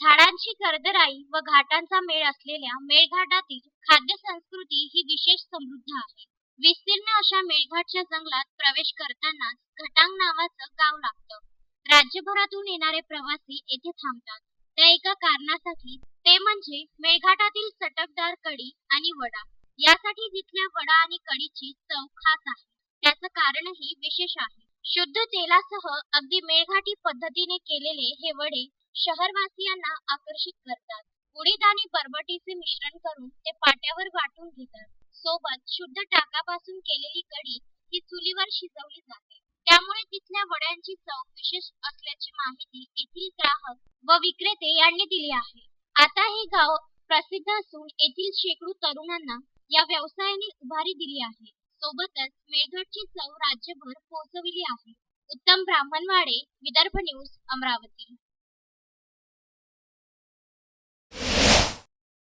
झाडांची गर्दराई व घाटांचा मेळ असलेल्या मेळघाटातील खाद्य संस्कृती ही विशेष समृद्ध आहे. विस्तीर्ण अशा मेळघाटच्या जंगलात प्रवेश करतानाच घटांग नावाचं गाव लागतं. राज्यभरातून येणारे प्रवासी येथे थांबतात. त्या एका कारणासाठी ते म्हणजे मेळघाटातील चटकदार कडी आणि वडा. यासाठी तिथल्या वडा आणि कडीची चव खास आहे. त्याचं कारणही विशेष आहे. शुद्ध तेलासह अगदी मेळघाटी पद्धतीने केलेले हे वडे शहरवासियांना आकर्षित करतात. उडीद आणि बरबटीचे मिश्रण करून ते पाट्यावर वाटून घेतात. सोबत शुद्ध टाकापासून केलेली कढी ही चुलीवर शिजवली जाते. त्यामुळे तिथल्या वड्यांची चव विशेष असल्याची माहिती येथील ग्राहक व विक्रेते यांनी दिली आहे. आता हे गाव प्रसिद्ध असून येथील शेकडो तरुणांना या व्यवसायाने उभारी दिली आहे. सोबतच मेळघाटची चव राज्यभर पोहोचविली आहे. उत्तम ब्राह्मणवाडे विदर्भ न्यूज अमरावती.